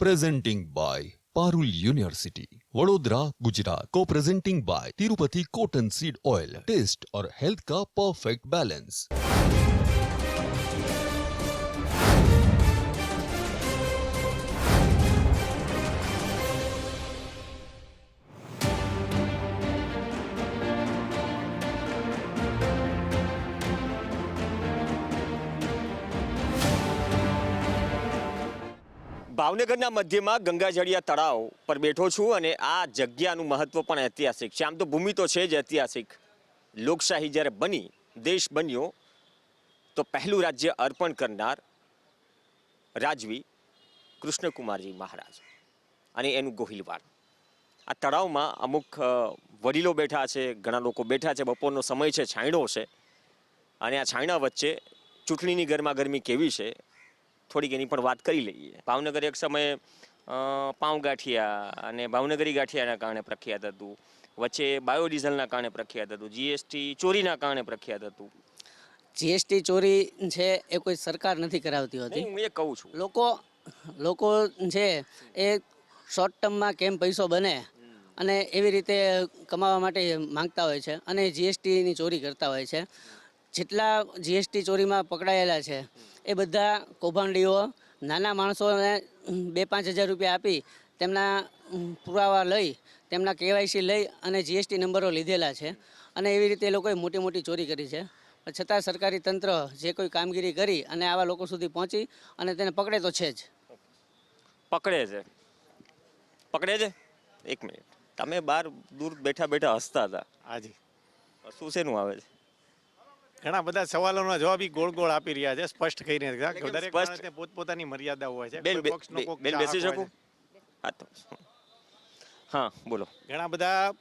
presenting by Parul university Vadodara Gujarat co presenting by Tirupati cotton seed oil taste और health का perfect balance ભાવનગરના મધ્યમાં ગંગાજળિયા તળાવ પર બેઠો છું અને આ જગ્યાનું મહત્વ પણ ઐતિહાસિક છે. આમ તો ભૂમિ તો છે જ ઐતિહાસિક. લોકશાહી જ્યારે બની, દેશ બન્યો, તો પહેલું રાજ્ય અર્પણ કરનાર રાજવી કૃષ્ણકુમારજી મહારાજ અને એનું ગોહિલવાડ. આ તળાવમાં અમુક વડીલો બેઠા છે, ઘણા લોકો બેઠા છે, બપોરનો સમય છે, છાંયડો છે. અને આ છાંયડા વચ્ચે ચૂંટણીની ગરમાગરમી કેવી છે થોડીક એની પણ વાત કરી લઈએ. ભાવનગર એક સમયે પાઉં ગાંઠિયા અને ભાવનગરી ગાંઠિયાના કારણે પ્રખ્યાત હતું. વચ્ચે બાયોડીઝલના કારણે પ્રખ્યાત હતું. જીએસટી ચોરીના કારણે પ્રખ્યાત હતું. જીએસટી ચોરી છે એ કોઈ સરકાર નથી કરાવતી હોતી. હું એ કહું છું. લોકો લોકો છે એ શોર્ટ ટર્મમાં કેમ પૈસો બને અને એવી રીતે કમાવા માટે માંગતા હોય છે અને જીએસટીની ચોરી કરતા હોય છે. જેટલા જીએસટી ચોરીમાં પકડાયેલા છે એ બધા કૌભાંડીઓ નાના માણસોને બે પાંચ હજાર રૂપિયા આપી તેમના પુરાવા લઈ તેમના કેવાયસી લઈ અને જીએસટી નંબરો લીધેલા છે. અને એવી રીતે એ લોકોએ મોટી મોટી ચોરી કરી છે. પણ છતાં સરકારી તંત્ર જે કોઈ કામગીરી કરી અને આવા લોકો સુધી પહોંચી અને તેને પકડે તો છે જ. પકડે છે. પકડે છે? એક મિનિટ. તમે બહાર દૂર બેઠા બેઠા હસતા હતા. હાજી. શું શેનું આવે છે? ઘણા બધા સવાલોનો જવાબ ગોળ ગોળ આપી રહ્યા છે સ્પષ્ટ કેમ દરેક માણસને પોતપોતાની મર્યાદા હોય છે બેન બેન બેસી શકું? હા તો હા બોલો. ઘણા બધા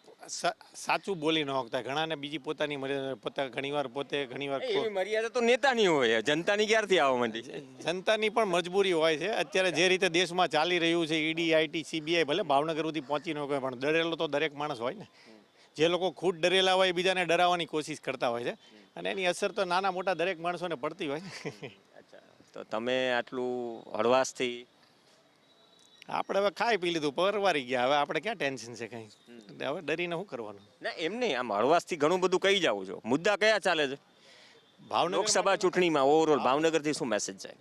સાચું બોલી ન શકતા ઘણાને બીજી પોતાની મર્યાદા પોતા ઘણીવાર પોતે ઘણીવાર એવી મર્યાદા તો નેતાની હોય જનતાની ક્યારથી આવવા માંડી જનતાની પણ મજબૂરી હોય છે. અત્યારે જે રીતે દેશમાં ચાલી રહ્યું છે ઈડી આઈટી સીબીઆઈ ભલે ભાવનગર સુધી પહોંચી ન હોય પણ ડરેલો તો દરેક માણસ હોય ને. જે લોકો ખુદ ડરેલા હોય બીજાને ડરાવવાની કોશિશ કરતા હોય છે. અને એની અસર તો નાના મોટા દરેક માણસોને પડતી હોય. અચ્છા. તો તમે આટલું હળવાશથી આપણે હવે ખાઈ પી લીધું પરવારી ગયા. હવે આપણે ક્યાં ટેન્શન છે કઈ? હવે ડરીને શું કરવાનું? ના એમ નહીં. આમ હળવાશથી ઘણું બધું કહી જાવ છો. મુદ્દા કયા ચાલે છે? ભાવનગર લોકસભા ચૂંટણીમાં ઓવરઓલ ભાવનગરથી શું મેસેજ જાય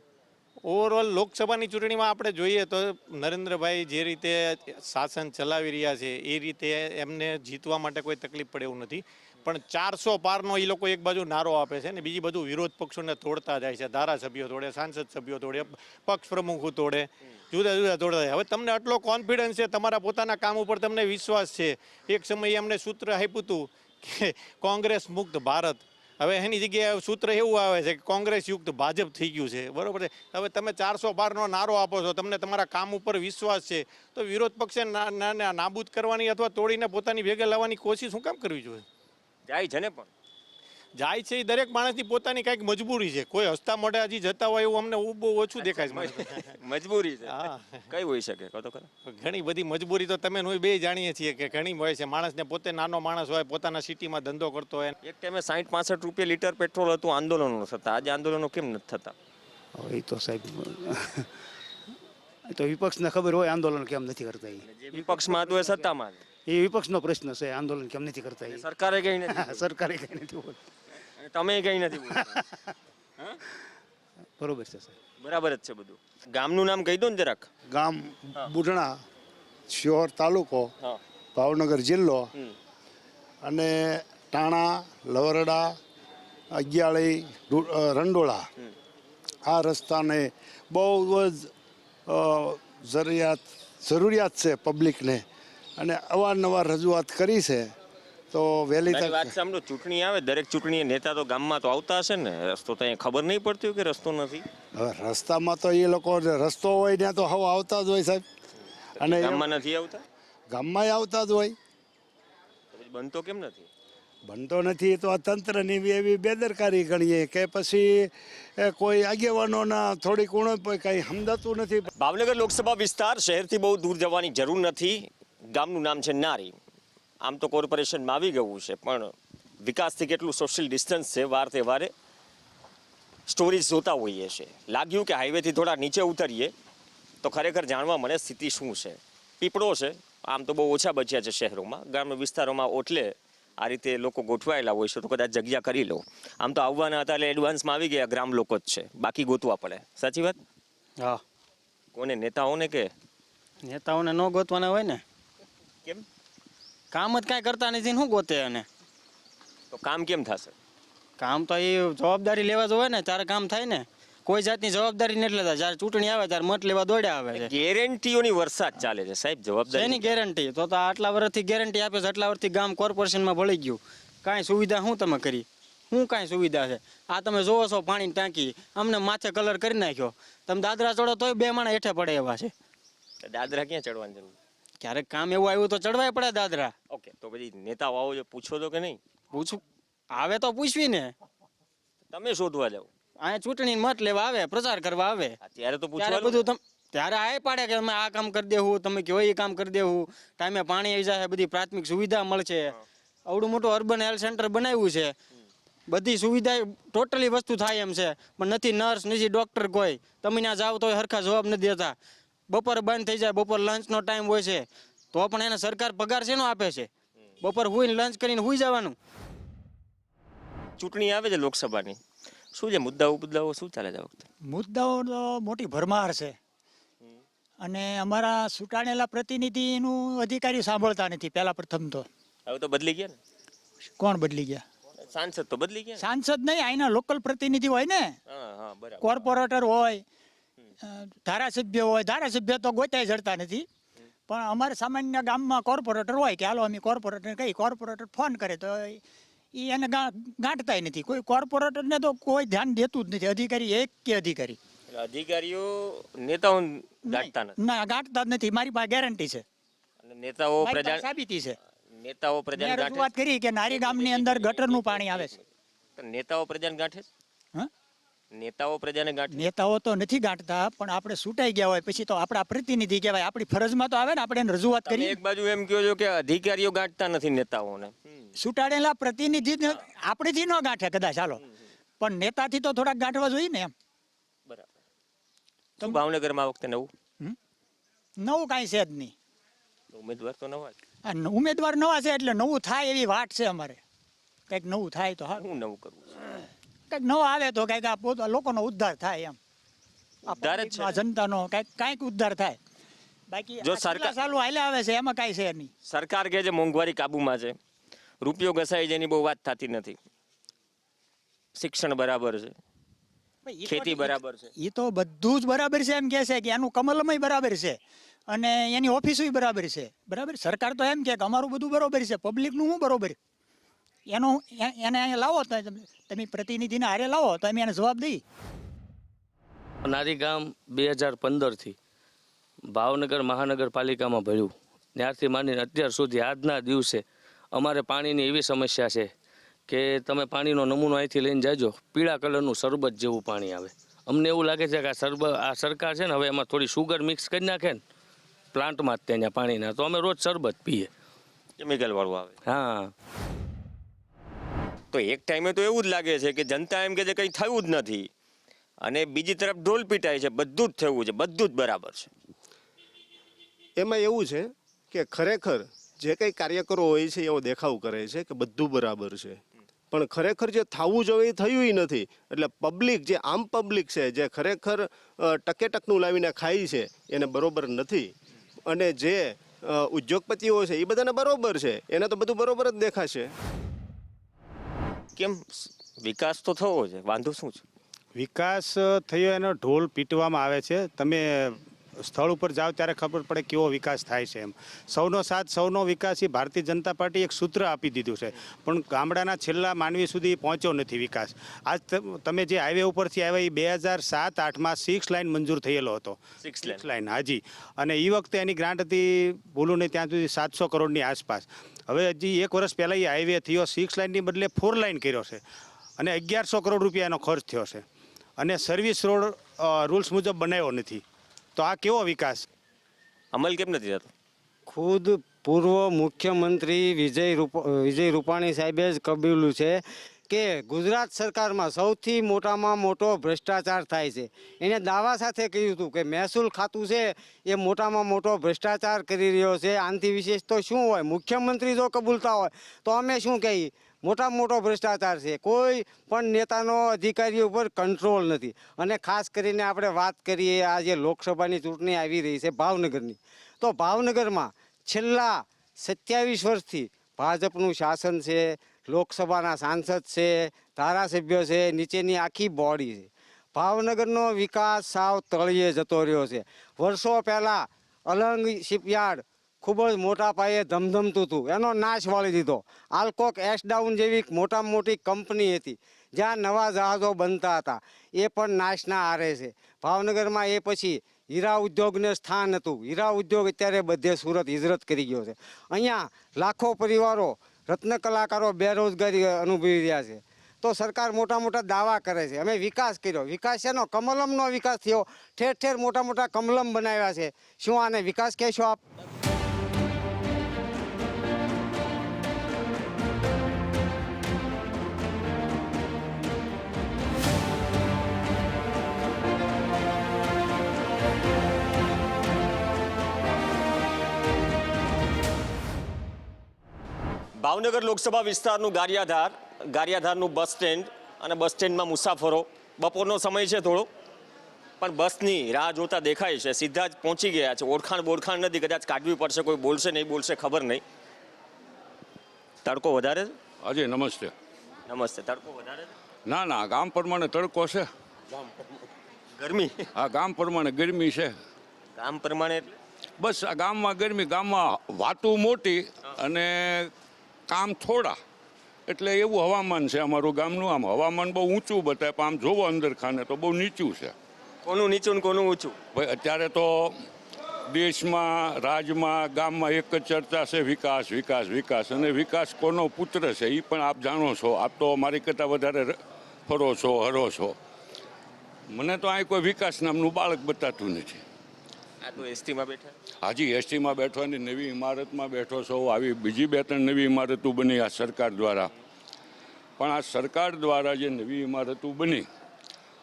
ઓવરઓલ લોકસભાની ચૂંટણીમાં આપણે જોઈએ તો નરેન્દ્રભાઈ જે રીતે શાસન ચલાવી રહ્યા છે એ રીતે એમને જીતવા માટે કોઈ તકલીફ પડે એવું નથી. પણ ચારસો પારનો એ લોકો એક બાજુ નારો આપે છે ને બીજી બધું વિરોધ પક્ષોને તોડતા જાય છે, ધારાસભ્યો તોડે, સાંસદ સભ્યો તોડે, પક્ષ પ્રમુખો તોડે, જુદા જુદા તોડતા જાય. હવે તમને આટલો કોન્ફિડન્સ છે, તમારા પોતાના કામ ઉપર તમને વિશ્વાસ છે. એક સમયે એમને સૂત્ર આપ્યું હતું કે કોંગ્રેસ મુક્ત ભારત. હવે એની જગ્યાએ સૂત્ર એવું આવે છે કે કોંગ્રેસ યુક્ત ભાજપ થઈ ગયું છે. બરોબર છે? હવે તમે ચારસો બારનો નારો આપો છો, તમને તમારા કામ ઉપર વિશ્વાસ છે. તો વિરોધ પક્ષે નાબૂદ કરવાની અથવા તોડીને પોતાની ભેગા લાવવાની કોશિશ શું કામ કરવી જોઈએ? જાય છે ને પણ. જાય છે એ દરેક માણસની પોતાની કાંઈક મજબૂરી છે. કોઈ હસતા મોઢે હજી જતા હોય એવું અમને બહુ ઓછું દેખાય છે મજબૂરી છે. હા. કઈ હોઈ શકે? કહો તો ખરા. ઘણી બધી મજબૂરી તો તમે હું બે જાણીએ છીએ કે ઘણી હોય છે. માણસને પોતે નાનો માણસ હોય પોતાના સિટીમાં ધંધો કરતો હોય. એક ટાઈમે સાઠ પાસઠ રૂપિયા લીટર પેટ્રોલ હતું આંદોલનો થતા. આજે આંદોલનો કેમ નથી થતા? એ તો સાહેબ તો વિપક્ષને ખબર હોય આંદોલન કેમ નથી કરતા એ. વિપક્ષમાં હતું એ સત્તામાં. એ વિપક્ષનો પ્રશ્ન છે આંદોલન કેમ નથી કરતા એ. સરકારે કઈ નથી સરકારે કઈ નથી બોલતું. તમે કઈ નથી બોલતા. બરોબર છે સાહેબ. બરાબર જ છે બધું. ગામનું નામ કહી દો ને જરાક. ગામ બુઢણા શિહોર તાલુકો ભાવનગર જિલ્લો અને ટાણા લવરડા અગિયાળી રંડોળા. આ રસ્તાને બહુ જ જરૂરિયાત જરૂરિયાત છે પબ્લિકને અને અવારનવાર રજૂઆત કરી છે તો વહેલી તક વાત સાંભળો ચૂંટણી આવે દરેક ચૂંટણી નેતા તો ગામમાં તો આવતા હશે ને રસ્તો તો અહીંયા ખબર નહીં પડતી કે રસ્તો નથી. હવે રસ્તામાં તો એ લોકો રસ્તો હોય ત્યાં તો હવ આવતા જ હોય સાહેબ. અને ગામમાં નથી આવતા? ગામમાંય આવતા જ હોય. બનતો કેમ નથી? બનતો નથી તો આ તંત્રની એવી બેદરકારી ગણીએ કે પછી કોઈ આગેવાનોના થોડીક ઉણપ કંઈ સમજાતું નથી. ભાવનગર લોકસભા વિસ્તાર શહેરથી બહુ દૂર જવાની જરૂર નથી. ગામનું નામ છે નારી. આમ તો કોર્પોરેશનમાં આવી ગયું છે પણ વિકાસથી કેટલું સોશિયલ ડિસ્ટન્સ છે વાર તહેવારે સ્ટોરીઝ જોતા હોઈએ છે. લાગ્યું કે હાઈવેથી થોડા નીચે ઉતરીએ તો ખરેખર જાણવા મળે સ્થિતિ શું છે. પીપળો છે આમ તો બહુ ઓછા બચ્યા છે શહેરોમાં. ગ્રામ્ય વિસ્તારોમાં ઓટલે આ રીતે લોકો ગોઠવાયેલા હોય છે તો કદાચ જગ્યા કરી લો. આમ તો આવવાના હતા એટલે એડવાન્સમાં આવી ગયા ગ્રામ લોકો જ છે. બાકી ગોતવા પડે. સાચી વાત? હા. કોને નેતાઓને કે? નેતાઓને ન ગોતવાના હોય ને? કેમ? કામ જ કાંઈ કરતા નથી ને શું ગોતે એને? તો કામ કેમ થશે? કામ તો એ જવાબદારી લેવા જોઈએ ને ત્યારે કામ થાય ને. કોઈ જાતની જવાબદારી નથી લેતા જ્યારે ચૂંટણી આવે ત્યારે મત લેવા દોડ્યા આવે છે. ગેરંટીઓની વરસાદ ચાલે છે સાહેબ જવાબદારી એની ગેરંટી? તો તો આટલા વર્ષથી ગેરંટી આપે છે આટલા વર્ષથી ગામ કોર્પોરેશનમાં ભળી ગયું. કાંઈ સુવિધા શું તમે કરી? શું કાંઈ સુવિધા છે? આ તમે જોવો છો પાણીની ટાંકી અમને માથે કલર કરી નાખ્યો. તમે દાદરા ચડો તોય બે માણા હેઠે પડે એવા છે. દાદરા ક્યાં ચડવાની જરૂર? ક્યારેક કામ એવું આવ્યું તો ચડવાય પડે દાદરા. ઓકે તો પછી નેતાઓ આવો છો પૂછો તો કે નહીં? પૂછું. આવે તો પૂછવી ને. તમે શોધવા જાઓ. અહીંયા ચૂંટણી મત લેવા આવે પ્રચાર કરવા આવે. ત્યારે તો પૂછવા બધું તમે ત્યારે આ પાડે કે અમે આ કામ કરી દેવું તમે કયો એ કામ કરી દેવું. ટાઈમે પાણી આવી જાય બધી પ્રાથમિક સુવિધા મળશે. આવડું મોટું અર્બન હેલ્થ સેન્ટર બનાવ્યું છે. બધી સુવિધા ટોટલી વસ્તુ થાય એમ છે. પણ નથી નર્સ નથી ડોક્ટર કોઈ. તમે ત્યાં જાઓ તો સરખા જવાબ નથી દેતા. બપોર બંધ થઈ જાય બપોર લંચનો ટાઈમ હોય છે તો પણ એને સરકાર પગાર શેનો આપે છે? બપોર હુઈને લંચ કરીને હુઈ જવાનું? ચૂંટણી આવે છે લોકસભાની. શું છે મુદ્દાઓ મુદ્દાઓ શું ચાલે છે વખતે? મુદ્દાઓ તો મોટી ભરમાર છે. અને અમારા ચૂંટાણેલા પ્રતિનિધિનું અધિકારી સાંભળતા નથી પહેલા પ્રથમ તો. હવે તો બદલી ગયા ને? કોણ બદલી ગયા? સાંસદ તો બદલી ગયા સાંસદ નહીં અહીંના લોકલ પ્રતિનિધિ હોય ને. હા હા બરાબર. કોર્પોરેટર હોય ધારાસભ્ય હોય ધારાસભ્ય તો ગોતાય જડતા નથી. પણ અમારે સામાન્ય ગામમાં કોર્પોરેટર હોય કે હાલો અમે કોર્પોરેટર કહી કોર્પોરેટર ફોન કરે તો એ એને ગાંઠતાય નથી. કોઈ કોર્પોરેટરને તો કોઈ ધ્યાન દેતું જ નથી. અધિકારી એક કે અધિકારી? અધિકારીઓ નેતાઓ ગાંઠતા નથી. ના ગાંઠતા જ નથી. મારી પાસે ગેરંટી છે. નેતાઓ પ્રજા સાબિતી છે. નેતાઓ પ્રજા વાત કરી કે નારી ગામની અંદર ગટરનું પાણી આવે છે. નેતાઓ પ્રજાને ગાંઠે છે? નેતાઓ પ્રજાને ગાંઠ. નેતાઓ તો નથી ગાંઠતા પણ આપણે છૂટાઈ ગયા હોય પછી તો આપણા પ્રતિનિધિ કહેવાય. આપણી ફરજમાં તો આવે ને આપણે રજૂઆત કરીએ. કરી એક બાજુ એમ કહો છો કે અધિકારીઓ ગાંઠતા નથી નેતાઓને. છૂટાડેલા પ્રતિનિધિ આપણેથી ન ગાંઠે કદાચ ચાલો પણ નેતાથી તો થોડાક ગાંઠવા જોઈએ ને એમ. બરાબર. તો ભાવનગરમાં આ વખતે નવું? નવું કાંઈ છે જ નહીં. ઉમેદવાર તો નવા છે. ઉમેદવાર નવા છે એટલે નવું થાય એવી વાત છે અમારે. કંઈક નવું થાય તો હા હું નવું કરવું છે? કંઈક ન આવે તો કંઈક આ લોકોનો ઉદ્ધાર થાય એમ. ઉદ્ધાર જનતાનો કંઈક કાંઈક ઉદ્ધાર થાય. બાકી જો સરકાર- ચાલુ હાલે આવે છે એમાં કાંઈ છે નહીં. સરકાર કે જે મોંઘવારી કાબુમાં છે. રૂપિયો ઘસાય જેની બહુ વાત થતી નથી. શિક્ષણ બરાબર છે. ખેતી બરાબર છે. એ તો બધું જ બરાબર છે એમ કે છે કે એનું કમલમય બરાબર છે. અને એની ઓફિસોય બરાબર છે. બરાબર? સરકાર તો એમ કે કે અમારું બધું બરોબર છે. પબ્લિકનું શું બરોબર? એનો એને અહીંયા લાવો તો તમે તમે પ્રતિનિધિને હારે લાવો તો અમે એને જવાબ દઈ. નારી ગામ બે હજાર પંદરથી ભાવનગર મહાનગરપાલિકામાં ભર્યું. ત્યારથી માંડીને અત્યાર સુધી આજના દિવસે અમારે પાણીની એવી સમસ્યા છે કે તમે પાણીનો નમૂનો અહીંથી લઈને જાજો પીળા કલરનું શરબત જેવું પાણી આવે. અમને એવું લાગે છે કે આ શરબત આ સરકાર છે ને હવે એમાં થોડી સુગર મિક્સ કરી નાખે ને પ્લાન્ટમાં જ ત્યાં પાણીના તો અમે રોજ શરબત પીએ. કેમિકલ વાળું આવે. હા. તો એક ટાઈમે તો એવું જ લાગે છે કે જનતા એમ કે છે કંઈ થયું જ નથી. અને બીજી તરફ ઢોલ પીટાય છે, બધું જ થયું છે, બધું જ બરાબર છે. એમાં એવું છે કે ખરેખર જે કંઈ કાર્યકરો હોય છે, એવો દેખાવ કરે છે કે બધું બરાબર છે. પણ ખરેખર જે થવું જોઈએ એ થયું નથી. એટલે પબ્લિક જે આમ પબ્લિક છે, જે ખરેખર ટકેટકનું લાવીને ખાય છે, એને બરોબર નથી. અને જે ઉદ્યોગપતિઓ છે, એ બધાને બરોબર છે. એને તો બધું બરોબર જ દેખાશે. કેમ વિકાસ તો થવો છે વાંધો શું છે? વિકાસ થયો એનો ઢોલ પીટવામાં આવે છે. તમે સ્થળ ઉપર જાઓ ત્યારે ખબર પડે કેવો વિકાસ થાય છે એમ. સૌનો સાથ સૌનો વિકાસ એ ભારતીય જનતા પાર્ટી એક સૂત્ર આપી દીધું છે. પણ ગામડાના છેલ્લા માનવી સુધી પહોંચ્યો નથી વિકાસ. આજ તમે જે હાઈવે ઉપરથી આવ્યા એ બે હજાર સાત આઠમાં સિક્સ લાઇન મંજૂર થયેલો હતો. સિક્સ લાઇન હાજી. અને એ વખતે એની ગ્રાન્ટ હતી ભૂલું નહીં ત્યાં સુધી સાતસો કરોડની આસપાસ. હવે હજી એક વર્ષ પહેલાં એ હાઈવે થયો સિક્સ લાઇનની બદલે ફોર લાઇન કર્યો છે. અને અગિયારસો કરોડ રૂપિયા એનો ખર્ચ થયો છે. અને સર્વિસ રોડ રૂલ્સ મુજબ બનાવ્યો નથી. તો આ કેવો વિકાસ? અમલ કેમ નથી થતો? ખુદ પૂર્વ મુખ્યમંત્રી વિજય રૂપ વિજય રૂપાણી સાહેબે જ કબૂલ્યું છે કે ગુજરાત સરકારમાં સૌથી મોટામાં મોટો ભ્રષ્ટાચાર થાય છે. એણે દાવા સાથે કહ્યું હતું કે મહેસૂલ ખાતું છે, એ મોટામાં મોટો ભ્રષ્ટાચાર કરી રહ્યો છે. આનાથી વિશેષ તો શું હોય? મુખ્યમંત્રી જો કબૂલતા હોય, તો અમે શું કહીએ? મોટામાં મોટો ભ્રષ્ટાચાર છે. કોઈ પણ નેતાનો અધિકારીઓ ઉપર કંટ્રોલ નથી. અને ખાસ કરીને આપણે વાત કરીએ આ જે લોકસભાની ચૂંટણી આવી રહી છે ભાવનગરની. તો ભાવનગરમાં છેલ્લા સત્યાવીસ વર્ષથી ભાજપનું શાસન છે. લોકસભાના સાંસદ છે, ધારાસભ્યો છે, નીચેની આખી બોડી છે. ભાવનગરનો વિકાસ સાવ તળિયે જતો રહ્યો છે. વર્ષો પહેલાં અલંગ શિપયાર્ડ ખૂબ જ મોટા પાયે ધમધમતું હતું. એનો નાશ વાળી દીધો. આલ્કોક એસડાઉન જેવી મોટામાં મોટી કંપની હતી, જ્યાં નવા જહાજો બનતા હતા. એ પણ નાશના આરે છે. ભાવનગરમાં એ પછી હીરા ઉદ્યોગને સ્થાન હતું. હીરા ઉદ્યોગ અત્યારે બધે સુરત હિજરત કરી ગયો છે. અહીંયા લાખો પરિવારો રત્ન કલાકારો બેરોજગારી અનુભવી રહ્યા છે. તો સરકાર મોટા મોટા દાવા કરે છે. અમે વિકાસ કર્યો. વિકાસ શેનો? કમલમનો વિકાસ થયો. ઠેર ઠેર મોટા મોટા કમલમ બનાવ્યા છે. શું આને વિકાસ કહેશો આપ? ભાવનગર લોકસભા વિસ્તારનું ગારિયાધાર ગારિયાધારનું બસ સ્ટેન્ડ અને બસ સ્ટેન્ડમાં મુસાફરો. બપોરનો સમય છે થોડો પણ બસની રાહ જોતા દેખાય છે. સીધા જ પહોંચી ગયા છે. ઓળખાણ બોળખાણ નથી. કદાચ કાઢવી પડશે કોઈ બોલશે નહીં બોલશે ખબર નહીં. તડકો વધારે? અજય નમસ્તે. નમસ્તે. તડકો વધારે ના ના ગામ પ્રમાણે તડકો છે. ગરમી? આ ગામ પ્રમાણે ગરમી છે. ગામ પ્રમાણે બસ આ ગામમાં ગરમી ગામમાં વાતું મોટી અને કામ થોડા. એટલે એવું હવામાન છે અમારું ગામનું. આમ હવામાન બહુ ઊંચું બતાવે પણ આમ જોવો અંદર ખાને તો બહુ નીચું છે. કોનું નીચું ને કોનું ઊંચું? ભાઈ અત્યારે તો દેશમાં રાજમાં ગામમાં એક જ ચર્ચા છે વિકાસ વિકાસ વિકાસ. અને વિકાસ કોનો પુત્ર છે એ પણ આપ જાણો છો. આપ તો મારી કરતાં વધારે ફરો છો હરો છો. મને તો અહીં કોઈ વિકાસ નામનું બાળક બતાતું નથી. આ તો એસટીમાં બેઠા? હાજી એસટીમાં બેઠવાની નવી ઇમારતમાં બેઠો છો, આવી બીજી બે ત્રણ નવી ઇમારતો બની આ સરકાર દ્વારા. પણ આ સરકાર દ્વારા જે નવી ઇમારતો બની,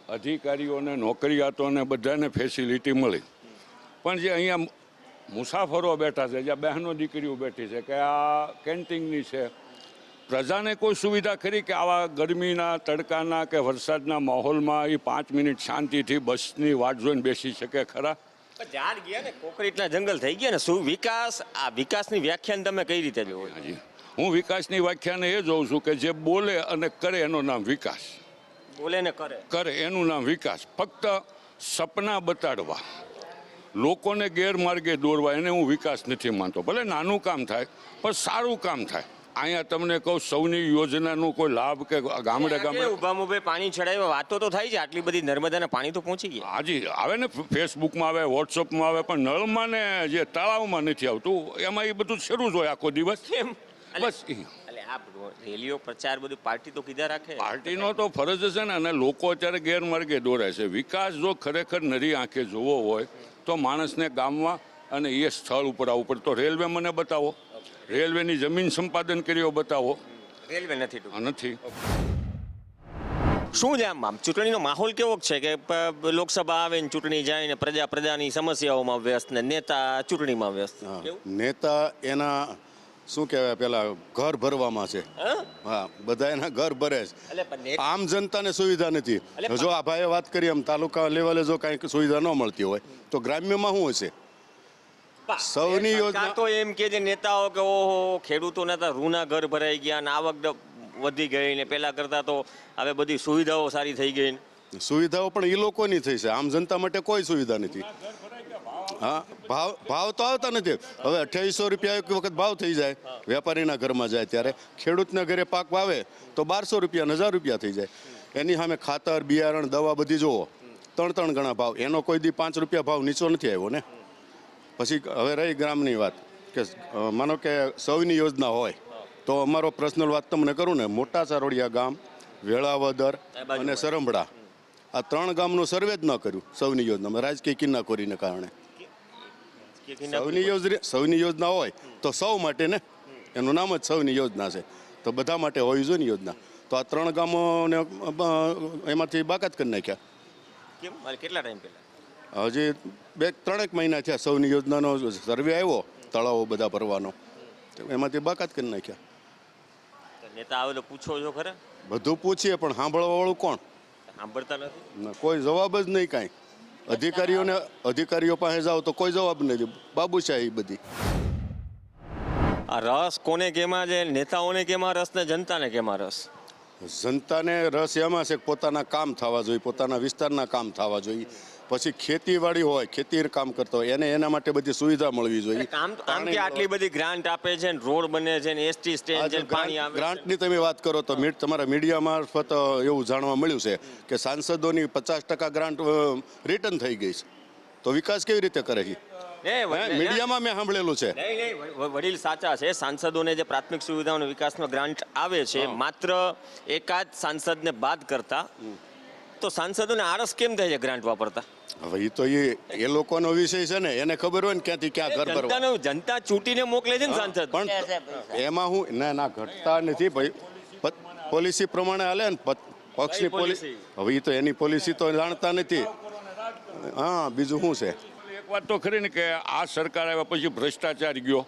અધિકારીઓને, નોકરિયાતોને બધાને ફેસિલિટી મળી. પણ જે અહીંયા મુસાફરો બેઠા છે જ્યાં બહેનો દીકરીઓ બેઠી છે, કે આ કેન્ટીનની છે, પ્રજાને કોઈ સુવિધા ખરી કે આવા ગરમીના, તડકાના કે વરસાદના માહોલમાં એ પાંચ મિનિટ શાંતિથી બસની વાટ જોઈને બેસી શકે ખરા? ઝાડ ગયા ને કોકરીટના જંગલ થઈ ગયા ને શું વિકાસ? આ વિકાસની વ્યાખ્યાન તમે કઈ રીતે જોવો? હાજી. હું વિકાસની વ્યાખ્યાને એ જોઉં છું કે જે બોલે અને કરે એનું નામ વિકાસ. બોલે ને કરે. કરે એનું નામ વિકાસ. ફક્ત સપના બતાડવા. લોકોને ગેરમાર્ગે દોરવા એને હું વિકાસ નથી માનતો. ભલે નાનું કામ થાય પણ સારું કામ થાય. અહીંયા તમને કહું સૌની યોજનાનો કોઈ લાભ કે ગામડે ગામડે ઊભા ઉભે પાણી ચડાવ્યા. વાતો તો થાય છે. આટલી બધી નર્મદાના પાણી તો પહોંચી ગયા. હાજી આવે ને ફેસબુકમાં આવે વોટ્સઅપમાં આવે પણ નળમાં ને જે તળાવમાં નથી આવતું એમાં એ બધું શરૂ જ હોય આખો દિવસ. એમ? બસ. રેલીઓ પ્રચાર બધું પાર્ટી તો કીધા રાખે. પાર્ટીનો તો ફરજ છે ને અને લોકો અત્યારે ગેરમાર્ગે દોરાય છે. વિકાસ જો ખરેખર નરી આંખે જોવો હોય તો માણસને ગામમાં અને એ સ્થળ ઉપર આવવું પડે. તો રેલવે મને બતાવો. રેલવેની જમીન સંપાદન કર્યો બતાવો. રેલવે નથી નથી. શું છે આમ? ચૂંટણીનો માહોલ કેવો છે કે લોકસભા આવે ને ચૂંટણી જાય ને પ્રજા પ્રજાની સમસ્યાઓમાં વ્યસ્ત ને નેતા ચૂંટણીમાં વ્યસ્ત? નેતા એના શું કહેવાય પેલા ઘર ભરવામાં છે. હા? બધા એના ઘર ભરે છે. આમ જનતાને સુવિધા નથી. જો આ ભાઈએ વાત કરી એમ તાલુકા લેવલે જો કાંઈક સુવિધા ન મળતી હોય તો ગ્રામ્યમાં શું હશે? સૌની યોજના- તો એમ કે જે નેતાઓ કે ઓહો ખેડૂતોના તો રૂના ઘર ભરાઈ ગયા ને આવક વધી ગઈ ને પેલા કરતા તો હવે બધી સુવિધાઓ સારી થઈ ગઈ સુવિધાઓ પણ એ લોકોની થઈ છે. આમ જનતા માટે કોઈ સુવિધા નથી. હા ભાવ ભાવ તો આવતા નથી. હવે અઠ્યાવીસો રૂપિયા એક વખત ભાવ થઈ જાય. વેપારીના ઘરમાં જાય ત્યારે. ખેડૂતના ઘરે પાક વાવે તો બારસો રૂપિયા હજાર રૂપિયા થઈ જાય. એની સામે ખાતર બિયારણ દવા બધી જુઓ. ત્રણ ત્રણ ગણા ભાવ. એનો કોઈ દી પાંચ રૂપિયા ભાવ નીચો નથી આવ્યો ને. પછી હવે રહી ગ્રામની વાત કે માનો કે સૌની યોજના હોય તો અમારો પર્સનલ વાત તમને કરું ને મોટા સારોડિયા ગામ વેળાવદર અને સરંભડા. આ ત્રણ ગામનું સર્વે જ ન કર્યું સૌની યોજનામાં રાજકીય કિન્નાખોરીને કારણે. સૌની યોજના સૌની યોજના હોય તો સૌ માટે ને એનું નામ જ સૌની યોજના છે. તો બધા માટે હોવી જોઈએ ને યોજના. તો આ ત્રણ ગામોને એમાંથી બાકાત કરી નાખ્યા. કેટલા ટાઈમ પહેલા? હજી બે ત્રણેક મહિના થયા સૌની યોજનાનો સર્વે આવ્યો તળાવો બધા ભરવાનો. તો એમાંથી બાકાત કરી નાખ્યા. નેતા આવે તો પૂછો છો ખરા? બધું પૂછીએ પણ સાંભળવા વાળું કોણ? સાંભળતા નથી. કોઈ જવાબ જ નહીં કાંઈ. અધિકારીઓને અધિકારીઓ પાસે જાઓ તો કોઈ જવાબ નથી બાબુશાહી બધી. આ રસ કોને કેમાં છે? નેતાઓને કેમાં રસ ને જનતાને કેમાં રસ? જનતાને રસ એમાં છે પોતાના કામ થવા જોઈએ પોતાના વિસ્તારના કામ થવા જોઈએ. પછી ખેતીવાડી હોય ખેતી કામ કરતો હોય એને એના માટે બધી સુવિધા મળવી જોઈએ. આમ કે આટલી બધી ગ્રાન્ટ આપે છે ને રોડ બને છે ને એસટી સ્ટેન્ડ છે પાણી આવે ગ્રાન્ટની તમે વાત કરો તો તમારા મીડિયા મારફત એવું જાણવા મળ્યું છે કે સાંસદોની પચાસ ટકા ગ્રાન્ટ રિટર્ન થઈ ગઈ છે. તો વિકાસ કેવી રીતે કરે છે? મીડિયામાં મેં સાંભળેલું છે. વડીલ સાચા છે. સાંસદોને જે પ્રાથમિક સુવિધાઓનો વિકાસનો ગ્રાન્ટ આવે છે માત્ર એકાદ સાંસદને બાદ કરતા તો સાંસદોને આળસ કેમ થાય છે ગ્રાન્ટ વાપરતા? હવે એ તો એ એ લોકોનો વિષય છે ને એને ખબર હોય ને ક્યાંથી ક્યાં ઘર ભરવા. જનતાનો જનતા ચૂંટીને મોકલે છે ને સાંસદ. પણ એમાં હું ના ના ઘટતા નથી ભાઈ. પોલિસી પ્રમાણે હાલે ને પક્ષની પોલિસી. પોલિસી? હવે એ તો એની પોલિસી તો જાણતા નથી. હા બીજું શું છે? એક વાત તો ખરી ને કે આ સરકાર આવ્યા પછી ભ્રષ્ટાચાર ગયો.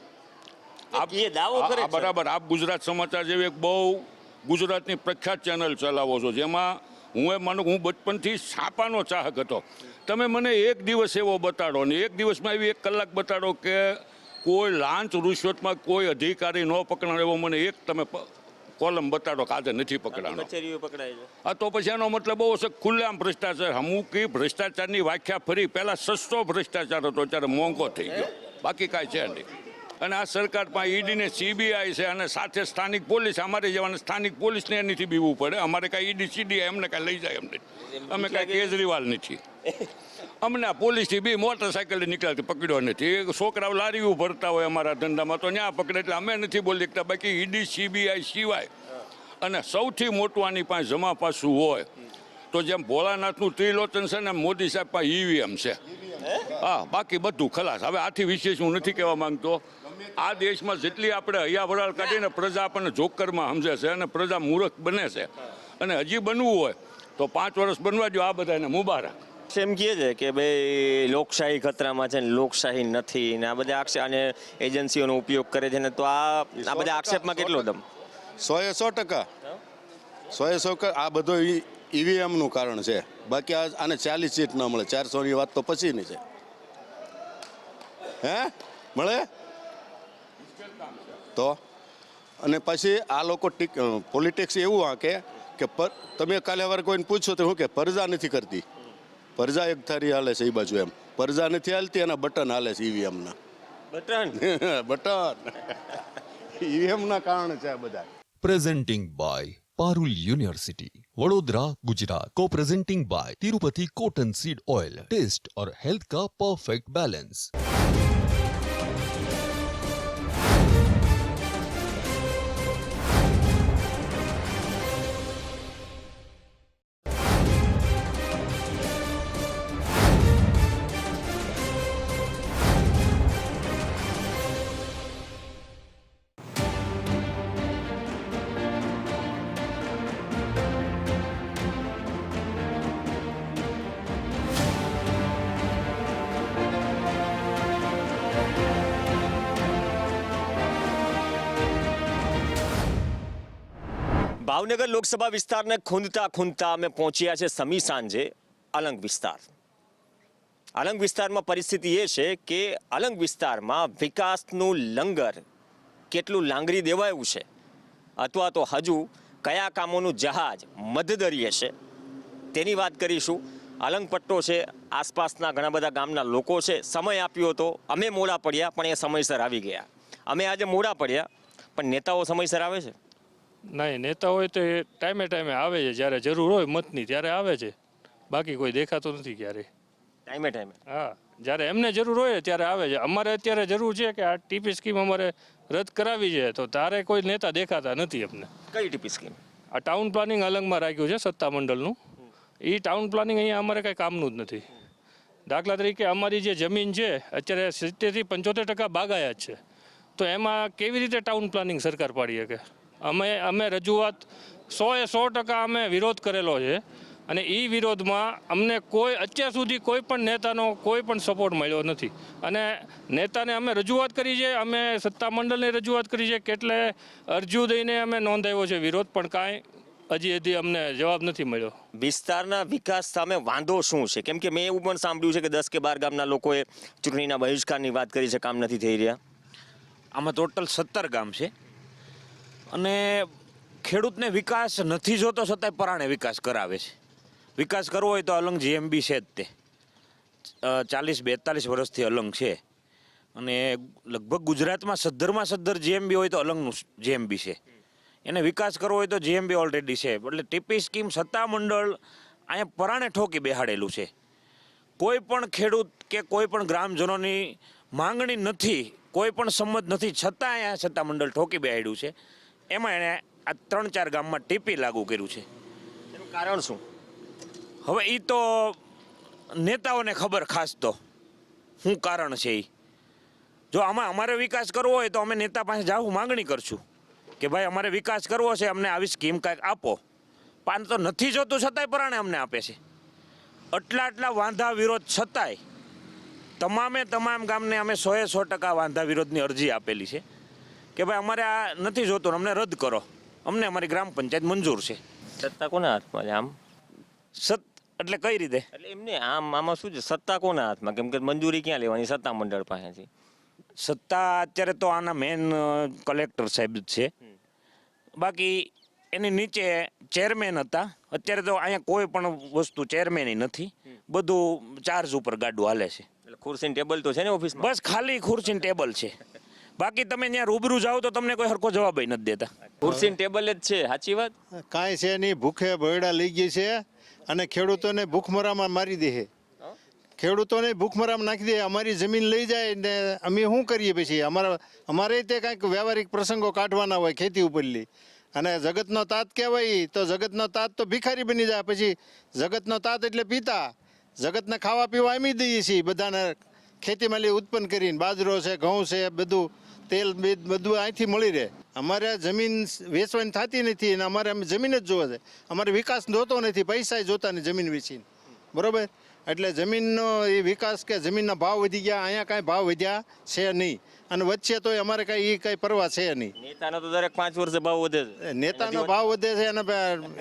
આપ એ દાવો કરે બરાબર આપ ગુજરાત સમાચાર જેવી એક બહુ ગુજરાતની પ્રખ્યાત ચેનલ ચલાવો છો જેમાં હું એ માનું હું બચપનથી છાપાનો ચાહક હતો. તમે મને એક દિવસ એવો બતાડો ને એક દિવસમાં એવી એક કલાક બતાડો કે કોઈ લાંચ રૂશ્વતમાં કોઈ અધિકારી ન પકડાણ એવો મને એક તમે કોલમ બતાડો કે આજે નથી પકડાણો. આ તો પછી એનો મતલબ બહુ હશે ખુલ્લામ ભ્રષ્ટાચાર. અમુકી ભ્રષ્ટાચારની વ્યાખ્યા ફરી. પહેલાં સસ્તો ભ્રષ્ટાચાર હતો ત્યારે મોંઘો થઈ ગયો. બાકી કાંઈ છે નહીં. અને આ સરકારમાં ઈડી ને સીબીઆઈ છે અને સાથે સ્થાનિક પોલીસ અમારે જવાને સ્થાનિક પોલીસને એનીથી બીવું પડે. અમારે કાંઈ ઈડી સીડીઆઈ અમને કાંઈ લઈ જાય અમને અમે કાંઈ કેજરીવાલ નથી. અમને આ પોલીસથી બી મોટરસાઇકલ નીકળતી પકડ્યો નથી. છોકરાઓ લારીઓ ભરતા હોય અમારા ધંધામાં તો ત્યાં પકડે એટલે અમે નથી બોલી શકતા. બાકી ઈડી સીબીઆઈ સિવાય અને સૌથી મોટું આની પાસે જમા પાસું હોય તો જેમ ભોળાનાથનું ત્રિલોચન છે ને મોદી સાહેબ પાસે ઈવીએમ છે. હા બાકી બધું ખલાસ. હવે આથી વિશેષ હું નથી કહેવા માંગતો. આ દેશમાં જેટલી આપણે હૈયા વરાળ કાઢીને પ્રજા આપણને જોકરમાં સમજે છે અને પ્રજા મૂર્ખ બને છે અને હજી બનવું હોય તો પાંચ વર્ષ બનવા દો આ બધાને મુબારક. એમ કહે છે કે ભાઈ લોકશાહી ખતરામાં છે ને લોકશાહી નથી ને આ બધા આક્ષેપ અને એજન્સીઓનો ઉપયોગ કરે છે ને તો આ આ બધા આક્ષેપમાં કેટલો દમ? સો એ સો ટકા. સો એ સો આ બધો ઈવીએમનું કારણ છે. બાકી આ આને ચાલીસ સીટ ન મળે. ચારસોની વાત તો પછીની છે. હે? મળે? તો અને પછી આ લોકો પોલિટિક્સ એવું હાકે કે પર તમે કાલે વાર કોઈને પૂછો તો હું કે પરજા નથી કરતી પરજા એક થારી હાલે છે એ બાજુ એમ પરજા નથી હાલતી એના બટન હાલે છે ઈવીએમના બટન બટન ઈવીએમના કારણે છે આ બધા Presenting by Parul University, Vadodara, Gujarat. Co-presenting by Tirupati Cotton Seed Oil. Taste और health का perfect balance. ભાવનગર લોકસભા વિસ્તારને ખૂંદતા ખૂંદતા અમે પહોંચ્યા છે સમી સાંજે અલંગ વિસ્તાર. અલંગ વિસ્તારમાં પરિસ્થિતિ એ છે કે અલંગ વિસ્તારમાં વિકાસનું લંગર કેટલું લાંગરી દેવાયું છે અથવા તો હજુ કયા કામોનું જહાજ મધદરીએ છે તેની વાત કરીશું. અલંગ પટ્ટો છે, આસપાસના ઘણા બધા ગામના લોકો છે, સમય આપ્યો હતો, અમે મોડા પડ્યા પણ એ સમયસર આવી ગયા. અમે આજે મોડા પડ્યા, પણ નેતાઓ સમયસર આવે છે? નહીં નેતા હોય તો એ ટાઈમે ટાઈમે આવે છે જ્યારે જરૂર હોય મતની ત્યારે આવે છે. બાકી કોઈ દેખાતું નથી ક્યારેય. ટાઈમે ટાઈમે. હા જ્યારે એમને જરૂર હોય ત્યારે આવે છે. અમારે અત્યારે જરૂર છે કે આ ટીપી સ્કીમ અમારે રદ કરાવી છે તો તારે કોઈ નેતા દેખાતા નથી અમને. કઈ ટીપી સ્કીમ? આ ટાઉન પ્લાનિંગ અલંગમાં રાખ્યું છે સત્તા મંડળનું. એ ટાઉન પ્લાનિંગ અહીંયા અમારે કાંઈ કામનું જ નથી. દાખલા તરીકે અમારી જે જમીન છે અત્યારે સિત્તેરથી પંચોતેર ટકા બાગાયત છે. તો એમાં કેવી રીતે ટાઉન પ્લાનિંગ સરકાર પાડી શકે? અમે અમે રજૂઆત સો એ સો ટકા અમે વિરોધ કરેલો છે અને એ વિરોધમાં અમને કોઈ અત્યાર સુધી કોઈ પણ નેતાનો કોઈ પણ સપોર્ટ મળ્યો નથી. અને નેતાને અમે રજૂઆત કરી છે અમે સત્તામંડળને રજૂઆત કરી છે કેટલે અરજી દઈને અમે નોંધાવ્યો છે વિરોધ પણ કાંઈ હજી હજી અમને જવાબ નથી મળ્યો. વિસ્તારના વિકાસ સામે વાંધો શું છે? કેમ કે મેં એવું પણ સાંભળ્યું છે કે દસ કે બાર ગામના લોકોએ ચૂંટણીના બહિષ્કારની વાત કરી છે કામ નથી થઈ રહ્યા. આમાં ટોટલ સત્તર ગામ છે. અને ખેડૂતને વિકાસ નથી જોતો છતાંય પરાણે વિકાસ કરાવે છે. વિકાસ કરવો હોય તો અલંગ જીએમબી છે જ તે. ચાલીસ બેતાલીસ વર્ષથી અલંગ છે. અને લગભગ ગુજરાતમાં સદ્ધરમાં સદ્ધર જીએમબી હોય તો અલંગનું જીએમબી છે. એને વિકાસ કરવો હોય તો જીએમબી ઓલરેડી છે. એટલે ટીપી સ્કીમ સત્તામંડળ અહીંયા પરાણે ઠોકી બેહાડેલું છે. કોઈ પણ ખેડૂત કે કોઈ પણ ગ્રામજનોની માંગણી નથી, કોઈ પણ સંમત નથી, છતાં અહીંયા સત્તામંડળ ઠોકી બેહાડ્યું છે. એમાં એણે આ ત્રણ ચાર ગામમાં ટીપી લાગુ કર્યું છે. એનું કારણ શું? હવે એ તો નેતાઓને ખબર ખાસ તો. શું કારણ છે એ જો આમાં અમારે વિકાસ કરવો હોય તો અમે નેતા પાસે જાવું માગણી કરશું કે ભાઈ અમારે વિકાસ કરવો છે અમને આવી સ્કીમ કાંઈક આપો. પાન તો નથી જોતું છતાંય પરાણે અમને આપે છે. આટલા આટલા વાંધા વિરોધ છતાંય તમામે તમામ ગામને અમે સોએ સો ટકા વાંધા વિરોધની અરજી આપેલી છે. કે ભાઈ અમારે આ નથી જોતું અમને રદ કરો. અમને અમારી ગ્રામ પંચાયત મંજૂર છે. સત્તા કોના હાથમાં છે આમ? સત એટલે કઈ રીતે? એટલે એમને આમ આમાં શું છે? સત્તા કોના હાથમાં? કેમ કે મંજૂરી ક્યાં લેવાની સત્તા મંડળ પાસેથી? સત્તા અત્યારે તો આના મેન કલેક્ટર સાહેબ છે. બાકી એની નીચે ચેરમેન હતા. અત્યારે તો અહીંયા કોઈ પણ વસ્તુ ચેરમેન નથી. બધું ચાર્જ ઉપર ગાડું હાલે છે. એટલે ખુરશી ટેબલ તો છે ને ઓફિસમાં? બસ ખાલી ખુરશી ટેબલ છે. બાકી તમે ત્યાં રૂબરૂ જાઓ તો તમને કોઈ હરકો જવાબ નથી દેતા. ખુરશી ટેબલ જ છે સાચી વાત? કાંઈ છે નહીં ભૂખે ભયડા લઈ ગઈ છે અને ખેડૂતોને ભૂખમરામાં મારી દે છે. ખેડૂતોને ભૂખમરામાં નાખી દે અમારી જમીન લઈ જાય ને અમે શું કરીએ પછી? અમારા અમારે તે કાંઈક વ્યવહારિક પ્રસંગો કાઢવાના હોય ખેતી ઉપરલી અને જગતનો તાત કહેવાય તો જગતનો તાત તો ભિખારી બની જાય. પછી જગતનો તાત એટલે પીતા. જગતને ખાવા પીવા એમી દઈએ છીએ બધાને. ખેતીમાં ઉત્પન્ન કરીને બાજરો છે ઘઉં છે બધું તેલ બીજ બધું અહીંથી મળી રહે. અમારે જમીન વેચવાની થતી નથી અને અમારે અમે જમીન જ જોવે છે અમારે વિકાસ જોતો નથી પૈસા જોતા નથી જમીન વેચીને. બરોબર? એટલે જમીનનો એ વિકાસ કે જમીનના ભાવ વધી ગયા અહીંયા કાંઈ ભાવ વધ્યા છે નહીં. અને વચ્ચે તોય અમારે કાંઈ એ કાંઈ પરવા છે નહીં. નેતાનો તો દરેક પાંચ વર્ષે ભાવ વધે છે. નેતાનો ભાવ વધે છે અને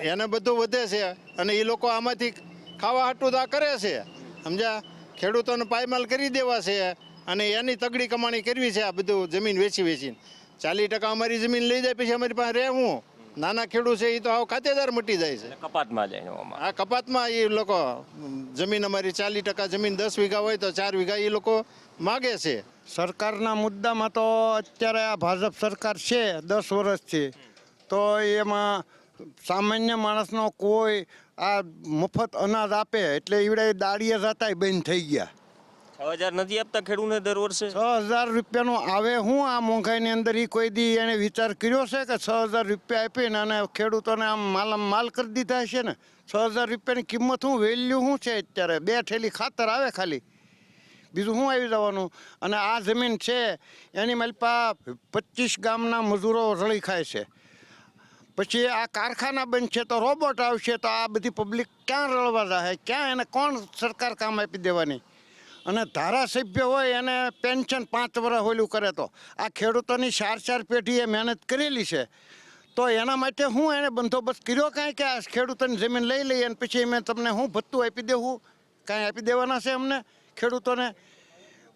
એને બધું વધે છે. અને એ લોકો આમાંથી ખાવા હાટુદા તો આ કરે છે. સમજ્યા? ખેડૂતોને પાયમાલ કરી દેવા છે. અને એની તગડી કમાણી કરવી છે આ બધું જમીન વેચી વેચીને. ચાલીસ ટકા અમારી જમીન લઈ જાય પછી અમારી પાસે રહેવું નાના ખેડૂત છે એ તો આવો ખાતેદાર મટી જાય છે. કપાતમાં જાય આ કપાતમાં એ લોકો જમીન અમારી ચાલીસ ટકા જમીન દસ વીઘા હોય તો ચાર વીઘા એ લોકો માગે છે. સરકારના મુદ્દામાં તો અત્યારે આ ભાજપ સરકાર છે દસ વર્ષથી. તો એમાં સામાન્ય માણસનો કોઈ આ મફત અનાજ આપે એટલે ઈવડે દાળીએ જતાય બંધ થઈ ગયા. હજાર નથી આપતા ખેડૂતને દર વર્ષે? છ હજાર રૂપિયાનું આવે. હું આ મોંઘાઈની અંદર એ કોઈ દી એણે વિચાર કર્યો છે કે છ હજાર રૂપિયા આપીને અને ખેડૂતોને આમ માલ માલ કરી દીધા છે ને? છ હજાર રૂપિયાની કિંમત હું વેલ્યુ શું છે અત્યારે? બે ઠેલી ખાતર આવે ખાલી. બીજું શું આવી જવાનું? અને આ જમીન છે, એની મલપા પચીસ ગામના મજૂરો રળી ખાય છે. પછી આ કારખાના બનશે તો રોબોટ આવશે તો આ બધી પબ્લિક ક્યાં રળવા જાય ક્યાં એને કોણ સરકાર કામ આપી દેવાની? અને ધારાસભ્ય હોય એને પેન્શન પાંચ વર્ષ ઓલું કરે તો. આ ખેડૂતોની ચાર ચાર પેઢીએ મહેનત કરેલી છે. તો એના માટે હું એને બંદોબસ્ત કર્યો કાંઈ કે આ ખેડૂતોની જમીન લઈ લઈએ અને પછી મેં તમને હું ભત્તું આપી દેવું? કાંઈ આપી દેવાના છે અમને ખેડૂતોને?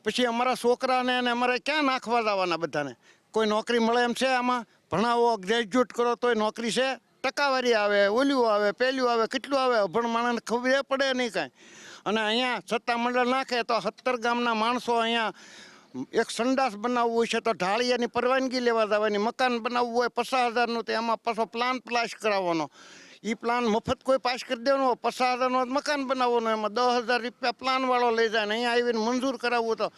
પછી અમારા છોકરાને અને અમારે ક્યાં નાખવા જવાના બધાને? કોઈ નોકરી મળે એમ છે આમાં? ભણાવો ગ્રેજ્યુએટ કરો તોય નોકરી છે? ટકાવારી આવે ઓલ્યું આવે પહેલું આવે, કેટલું આવે? અભણ માણસને ખબર પડે નહીં કાંઈ. અને અહીંયા સત્તામંડળ નાખે તો સત્તર ગામના માણસો અહીંયા એક સંડાસ બનાવવું હોય છે તો ઢાળિયાની પરવાનગી લેવા જવાની, મકાન બનાવવું હોય પચાસ હજારનું, તો એમાં પાછો પ્લાન પ્લાસ કરાવવાનો. એ પ્લાન મફત કોઈ પાસ કરી દેવાનો, પચાસ હજારનો મકાન બનાવવાનું, એમાં દસ હજાર રૂપિયા પ્લાનવાળો લઈ જાય ને અહીંયા આવીને મંજૂર કરાવવું તો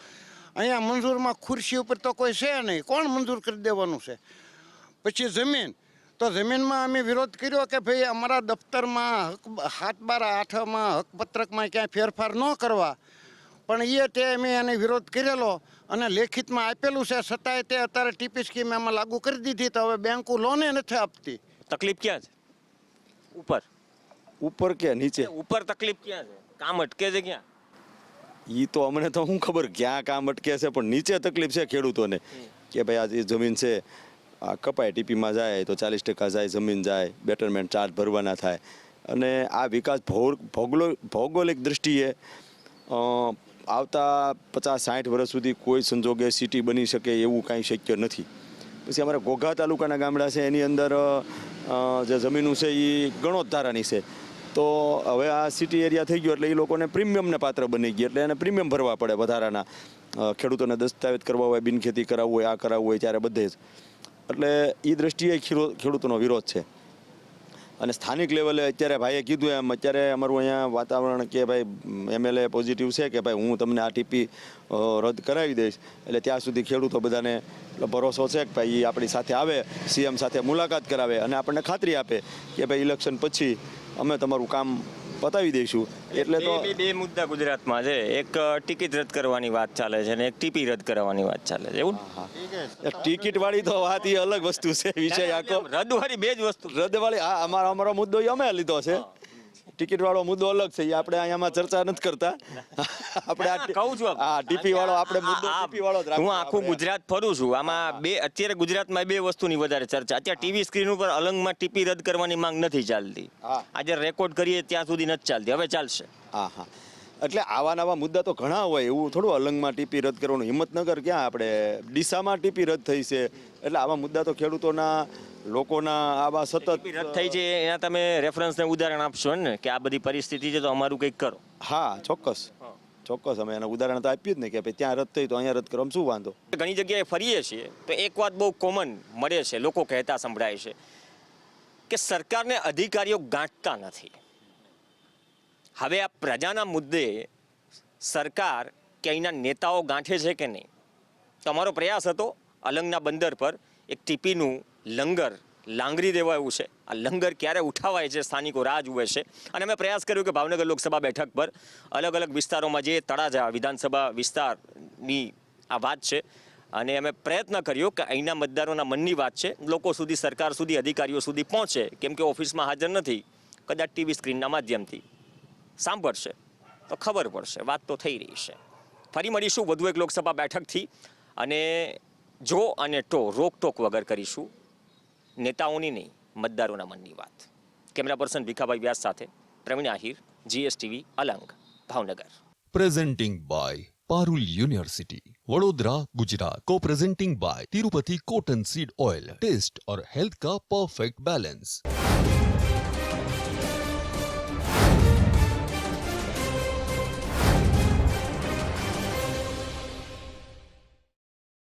અહીંયા મંજૂરમાં ખુરશી ઉપર તો કોઈ છે નહીં, કોણ મંજૂર કરી દેવાનું છે? પછી જમીન. તો જમીનમાં અમે વિરોધ કર્યો કે ભાઈ અમારા દફતરમાં હક હાથ બાર આઠમાં હકપત્રકમાં ક્યાંય ફેરફાર ન કરવા. પણ એ તે અમે એને વિરોધ કરેલો અને લેખિતમાં આપેલું છે છતાંય તે અત્યારે ટીપી સ્કીમ એમાં લાગુ કરી દીધી તો હવે બેંકો લોને નથી આપતી. તકલીફ ક્યાં છે? ઉપર. ઉપર કે નીચે? ઉપર તકલીફ ક્યાં છે? કામ અટકે છે ક્યાં? એ તો અમને તો શું ખબર ક્યાં કામ અટકે છે પણ નીચે તકલીફ છે ખેડૂતોને. કે ભાઈ આ જમીન છે આ કપાય ટીપીમાં જાય તો ચાલીસ ટકા જાય, જમીન જાય, બેટરમેન્ટ ચાર્જ ભરવાના થાય. અને આ વિકાસ ભૌગોલો, ભૌગોલિક દૃષ્ટિએ આવતા પચાસ સાઠ વર્ષ સુધી કોઈ સંજોગે સિટી બની શકે એવું કાંઈ શક્ય નથી. પછી અમારા ઘોઘા તાલુકાના ગામડા છે, એની અંદર જે જમીનું છે એ ગણોત ધારાની છે. તો હવે આ સિટી એરિયા થઈ ગયો એટલે એ લોકોને પ્રીમિયમને પાત્ર બની ગયા એટલે એને પ્રીમિયમ ભરવા પડે વધારાના. ખેડૂતોને દસ્તાવેજ કરવા હોય, બિનખેતી કરાવવું હોય, આ કરાવવું હોય ત્યારે બધે જ. એટલે એ દ્રષ્ટિએ ખેડૂ- ખેડૂતોનો વિરોધ છે. અને સ્થાનિક લેવલે અત્યારે ભાઈએ કીધું એમ, અત્યારે અમારું અહીંયા વાતાવરણ કે ભાઈ એમએલએ પોઝિટિવ છે કે ભાઈ, હું તમને આ ટીપી રદ કરાવી દઈશ. એટલે ત્યાં સુધી ખેડૂતો બધાને ભરોસો છે કે ભાઈ આપણી સાથે આવે, સીએમ સાથે મુલાકાત કરાવે અને આપણને ખાતરી આપે કે ભાઈ ઇલેક્શન પછી અમે તમારું કામ પતાવી દઈશું. એટલે તો બે- મુદ્દા ગુજરાતમાં છે. એક ટિકિટ રદ કરવાની વાત ચાલે છે અને એક ટીપી રદ કરવાની વાત ચાલે છે. એવું? ટિકિટ વાળી તો વાત એ અલગ વસ્તુ છે વિષય આખો. રદવાળી બે જ વસ્તુ રદ વાળી હા અમારો અમારો મુદ્દો ઈ અમે લીધો છે. ટિકિટ વાળો મુદ્દો અલગ છે એ આપણે અહીંયામાં ચર્ચા નથી કરતા. આપણે કહું છું હા ટીપી વાળો આપણે મુદ્દો ટીપી વાળો હું આખું ગુજરાત ફરું છું. આમાં બે અત્યારે ગુજરાતમાં બે વસ્તુની વધારે ચર્ચા. અત્યારે ટીવી સ્ક્રીન ઉપર અલંગમાં ટીપી રદ કરવાની માંગ નથી ચાલતી. આજે રેકોર્ડ કરીએ ત્યાં સુધી નથી ચાલતી. હવે ચાલશે. હા હા. એટલે આવા નવા મુદ્દા તો ઘણા હોય. એવું થોડું અલંગમાં ટીપી રદ કરવાનું. હિંમતનગર ક્યાં? આપણે ડીસામાં ટીપી રદ થઈ છે. એટલે આવા મુદ્દા તો ખેડૂતોના લોકોના આવા સતત રદ થઈ છે એના તમે રેફરન્સને ઉદાહરણ આપશો ને કે આ બધી પરિસ્થિતિ છે તો અમારું કંઈક કરો. હા ચોક્કસ. ચોક્કસ અમે એના ઉદાહરણ તો આપ્યું જ ને કે ભાઈ ત્યાં રદ થઈ તો અહીંયા રદ કરવામાં શું વાંધો? ઘણી જગ્યાએ ફરીએ છીએ તો એક વાત બહુ કોમન મળે છે લોકો કહેતા સંભળાય છે કે સરકારને અધિકારીઓ ગાંઠતા નથી. હવે આ પ્રજાના મુદ્દે સરકાર કે અહીંના નેતાઓ ગાંઠે છે કે નહીં? તમારો પ્રયાસ હતો અલંગના બંદર પર એક ટીપીનું લંગર લાંગરી દેવાયું છે. આ લંગર ક્યારે ઉઠાવાય છે સ્થાનિકો રાહ જુએ છે. અને અમે પ્રયાસ કર્યો કે ભાવનગર લોકસભા બેઠક પર અલગ અલગ વિસ્તારોમાં જે તળાજા, વિધાનસભા વિસ્તારની આ વાત છે. અને અમે પ્રયત્ન કર્યો કે અહીંના મતદારોના મનની વાત છે. લોકો સુધી, સરકાર સુધી, અધિકારીઓ સુધી પહોંચે. કેમ કે ઓફિસમાં હાજર નથી. કદાચ ટીવી સ્ક્રીનના માધ્યમથી. સાંભળશે તો ખબર પડશે. વાત તો થઈ રહી છે. ફરી મળીશું વધુ એક લોકસભા બેઠકથી. અને જો અને ટો રોકટોક વગર કરીશું નેતાઓની નહીં મતદારોના મનની વાત કેમેરા પર્સન ભીખાભાઈ વ્યાસ સાથે Pravin Ahir GSTV Alang Bhavnagar presenting by Parul University, Vadodara, Gujarat. Co-presenting by Tirupati Cotton Seed Oil. Taste और health का perfect balance.